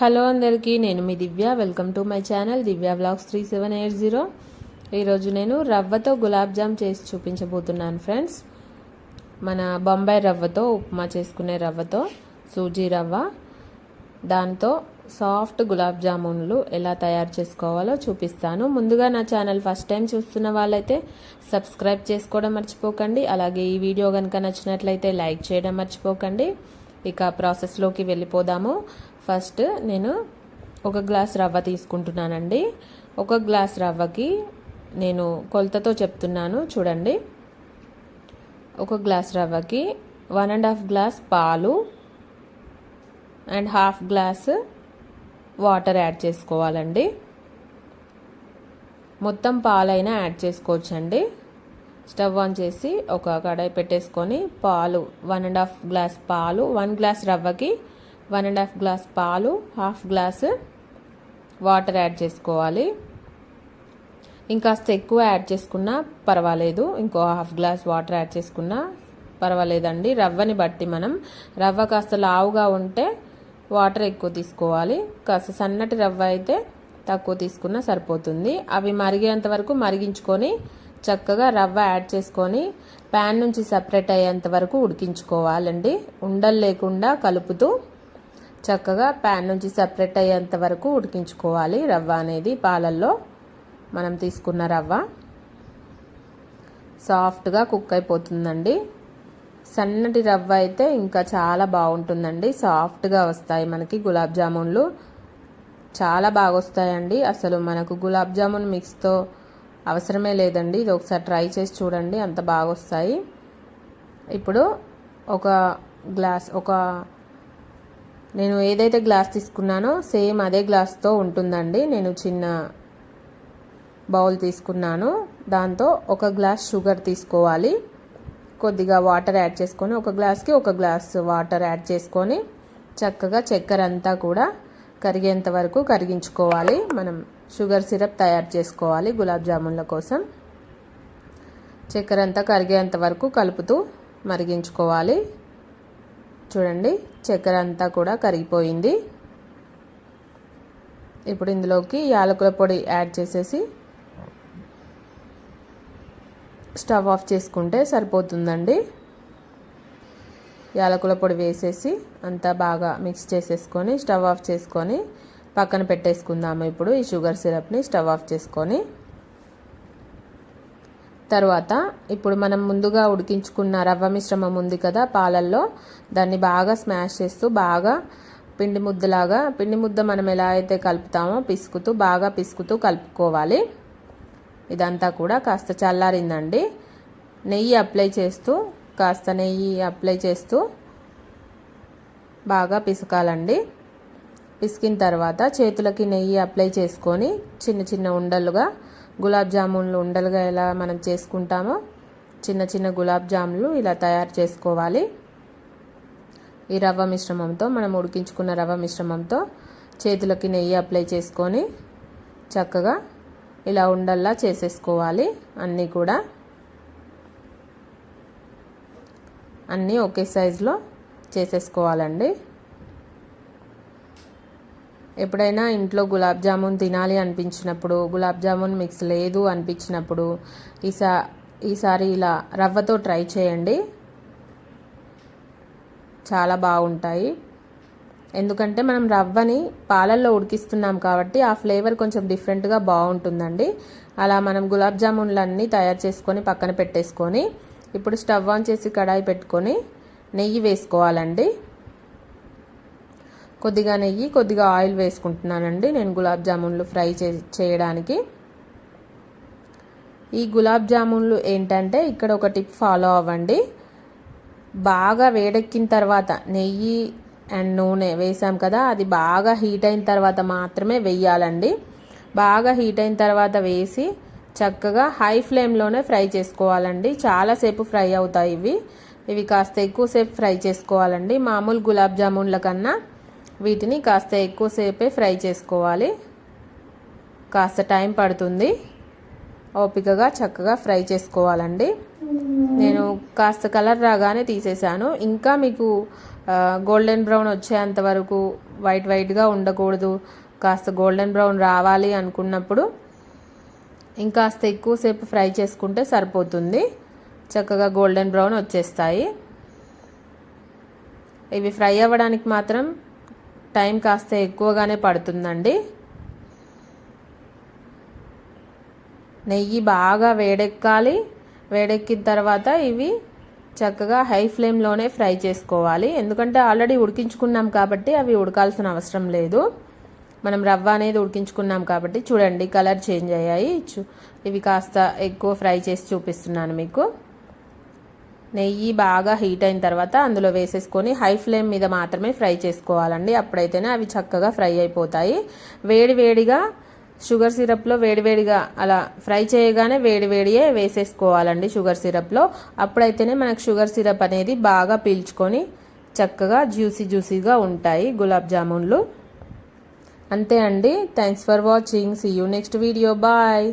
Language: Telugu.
హలో అందరికీ నేను మీ Divya. Welcome to my channel Divya blogs three seven eight zero. ఈరోజు నేను రవ్వతో గులాబ్ జామ్ చేసి చూపించబోతున్నాను ఫ్రెండ్స్. మన బొంబాయి రవ్వతో ఉప్మా చేసుకునే రవ్వతో సూజీ రవ్వ దాంతో సాఫ్ట్ గులాబ్ జామున్లు ఎలా తయారు చేసుకోవాలో చూపిస్తాను. ముందుగా నా ఛానల్ ఫస్ట్ టైం చూస్తున్న వాళ్ళైతే సబ్స్క్రైబ్ చేసుకోవడం మర్చిపోకండి. అలాగే ఈ వీడియో కనుక నచ్చినట్లయితే లైక్ చేయడం మర్చిపోకండి. ఇక ప్రాసెస్లోకి వెళ్ళిపోదాము. ఫస్ట్ నేను ఒక గ్లాస్ రవ్వ తీసుకుంటున్నానండి. ఒక గ్లాస్ రవ్వకి నేను కొలతతో చెప్తున్నాను చూడండి. ఒక గ్లాస్ రవ్వకి వన్ అండ్ హాఫ్ గ్లాస్ పాలు and half glass water add చేసుకోవాలండి. మొత్తం పాలైనా యాడ్ చేసుకోవచ్చండి. స్టవ్ ఆన్ చేసి ఒక కడాయి పెట్టేసుకొని పాలు వన్ అండ్ హాఫ్ గ్లాస్ పాలు వన్ గ్లాస్ రవ్వకి వన్ అండ్ హాఫ్ గ్లాస్ పాలు హాఫ్ గ్లాస్ వాటర్ యాడ్ చేసుకోవాలి. ఇంకాస్త ఎక్కువ యాడ్ చేసుకున్నా పర్వాలేదు. ఇంకో హాఫ్ గ్లాస్ వాటర్ యాడ్ చేసుకున్నా పర్వాలేదండి. రవ్వని బట్టి మనం రవ్వ కాస్త లావుగా ఉంటే వాటర్ ఎక్కువ తీసుకోవాలి. కాస్త సన్నటి రవ్వ అయితే తక్కువ తీసుకున్నా సరిపోతుంది. అవి మరిగేంత వరకు మరిగించుకొని చక్కగా రవ్వ యాడ్ చేసుకొని ప్యాన్ నుంచి సపరేట్ అయ్యేంత వరకు ఉడికించుకోవాలండి. ఉండలు లేకుండా కలుపుతూ చక్కగా ప్యాన్ నుంచి సపరేట్ అయ్యేంత వరకు ఉడికించుకోవాలి. రవ్వ అనేది పాలల్లో మనం తీసుకున్న రవ్వ. సాఫ్ట్గా కుక్ అయిపోతుందండి. సన్నటి రవ్వ అయితే ఇంకా చాలా బాగుంటుందండి. సాఫ్ట్గా వస్తాయి మనకి గులాబ్ జామున్లు. చాలా బాగా వస్తాయండి. అసలు మనకు గులాబ్ జామున్ మిక్స్తో అవసరమే లేదండి. ఇది ఒకసారి ట్రై చేసి చూడండి. అంత బాగా వస్తాయి. ఇప్పుడు ఒక గ్లాస్ ఒక నేను ఏదైతే గ్లాస్ తీసుకున్నానో సేమ్ అదే గ్లాస్తో ఉంటుందండి. నేను చిన్న బౌల్ తీసుకున్నాను. దాంతో ఒక గ్లాస్ షుగర్ తీసుకోవాలి. కొద్దిగా వాటర్ యాడ్ చేసుకొని ఒక గ్లాస్కి ఒక గ్లాస్ వాటర్ యాడ్ చేసుకొని చక్కగా చక్కెర అంతా కూడా కరిగేంత వరకు కరిగించుకోవాలి. మనం షుగర్ సిరప్ తయారు చేసుకోవాలి గులాబ్ జామున్ల కోసం. చక్కెర అంతా కరిగేంత వరకు కలుపుతూ మరిగించుకోవాలి. చూడండి చక్కెర అంతా కూడా కరిగిపోయింది. ఇప్పుడు ఇందులోకి యాలకుల పొడి యాడ్ చేసేసి స్టవ్ ఆఫ్ చేసుకుంటే సరిపోతుందండి. యాలకుల పొడి వేసేసి అంతా బాగా మిక్స్ చేసేసుకొని స్టవ్ ఆఫ్ చేసుకొని పక్కన పెట్టేసుకుందాము ఇప్పుడు ఈ షుగర్ సిరప్ని స్టవ్ ఆఫ్ చేసుకొని. తర్వాత ఇప్పుడు మనం ముందుగా ఉడికించుకున్న రవ్వ మిశ్రమం ఉంది కదా పాలల్లో. దాన్ని బాగా స్మాష్ చేస్తూ బాగా పిండి ముద్దలాగా పిండి ముద్ద మనం ఎలా అయితే కలుపుతామో పిసుకుతూ బాగా పిసుకుతూ కలుపుకోవాలి. ఇదంతా కూడా కాస్త చల్లారిందండి. నెయ్యి అప్లై చేస్తూ కాస్త నెయ్యి అప్లై చేస్తూ బాగా పిసకాలండి. పిసికిన తర్వాత చేతులకి నెయ్యి అప్లై చేసుకొని చిన్న చిన్న ఉండలుగా గులాబ్ జామున్లు ఉండలుగా ఎలా మనం చేసుకుంటామో చిన్న చిన్న గులాబ్ జాములు ఇలా తయారు చేసుకోవాలి. ఈ రవ్వ మిశ్రమంతో మనం ఉడికించుకున్న రవ్వ మిశ్రమంతో చేతులకి నెయ్యి అప్లై చేసుకొని చక్కగా ఇలా ఉండల్లా చేసేసుకోవాలి. అన్నీ కూడా అన్నీ ఒకే సైజులో చేసేసుకోవాలండి. ఎప్పుడైనా ఇంట్లో గులాబ్ జామున్ తినాలి అనిపించినప్పుడు గులాబ్ జామున్ మిక్స్ లేదు అనిపించినప్పుడు ఈసా ఈసారి ఇలా రవ్వతో ట్రై చేయండి. చాలా బాగుంటాయి. ఎందుకంటే మనం రవ్వని పాలల్లో ఉడికిస్తున్నాం కాబట్టి ఆ ఫ్లేవర్ కొంచెం డిఫరెంట్గా బాగుంటుందండి. అలా మనం గులాబ్ జామున్లన్నీ తయారు చేసుకొని పక్కన పెట్టేసుకొని ఇప్పుడు స్టవ్ ఆన్ చేసి కడాయి పెట్టుకొని నెయ్యి వేసుకోవాలండి. కొద్దిగా నెయ్యి కొద్దిగా ఆయిల్ వేసుకుంటున్నానండి. నేను గులాబ్ జామున్లు ఫ్రై చే చేయడానికి. ఈ గులాబ్ జామున్లు ఏంటంటే ఇక్కడ ఒక టిప్ ఫాలో అవ్వండి. బాగా వేడెక్కిన తర్వాత నెయ్యి అండ్ నూనె వేసాం కదా అది బాగా హీట్ అయిన తర్వాత మాత్రమే వెయ్యాలండి బాగా హీట్ అయిన తర్వాత వేసి చక్కగా హై ఫ్లేమ్లోనే ఫ్రై చేసుకోవాలండి. చాలాసేపు ఫ్రై అవుతాయి ఇవి. ఇవి కాస్త ఎక్కువసేపు ఫ్రై చేసుకోవాలండి. మామూలు గులాబ్ జామున్ల కన్నా వీటిని కాస్త ఎక్కువసేపే ఫ్రై చేసుకోవాలి. కాస్త టైం పడుతుంది. ఓపికగా చక్కగా ఫ్రై చేసుకోవాలండి. నేను కాస్త కలర్ రాగానే తీసేసాను ఇంకా మీకు గోల్డెన్ బ్రౌన్ వచ్చేంత వరకు వైట్ వైట్గా ఉండకూడదు. కాస్త గోల్డెన్ బ్రౌన్ రావాలి అనుకున్నప్పుడు ఇంకాస్త ఎక్కువసేపు ఫ్రై చేసుకుంటే సరిపోతుంది. చక్కగా గోల్డెన్ బ్రౌన్ వచ్చేస్తాయి. ఇవి ఫ్రై అవ్వడానికి మాత్రం టైం కాస్త ఎక్కువగానే పడుతుందండి. నెయ్యి బాగా వేడెక్కాలి. వేడెక్కిన తర్వాత ఇవి చక్కగా హై ఫ్లేమ్లోనే ఫ్రై చేసుకోవాలి. ఎందుకంటే ఆల్రెడీ ఉడికించుకున్నాం కాబట్టి అవి ఉడకాల్సిన అవసరం లేదు. మనం రవ్వ అనేది ఉడికించుకున్నాం కాబట్టి చూడండి కలర్ చేంజ్ అయ్యాయి. చూ- ఇవి కాస్త ఎక్కువ ఫ్రై చేసి చూపిస్తున్నాను మీకు. నెయ్యి బాగా హీట్ అయిన తర్వాత అందులో వేసేసుకొని హై ఫ్లేమ్ మీద మాత్రమే ఫ్రై చేసుకోవాలండి. అప్పుడైతేనే అవి చక్కగా ఫ్రై అయిపోతాయి. వేడి వేడిగా షుగర్ సిరప్లో వేడివేడిగా అలా ఫ్రై చేయగానే వేడివేడియే వేసేసుకోవాలండి షుగర్ సిరప్లో. అప్పుడైతేనే మనకు షుగర్ సిరప్ అనేది బాగా పీల్చుకొని చక్కగా జ్యూసీ జ్యూసీగా ఉంటాయి గులాబ్ జామున్లు. అంతే అండి. Thanks for watching see you next video bye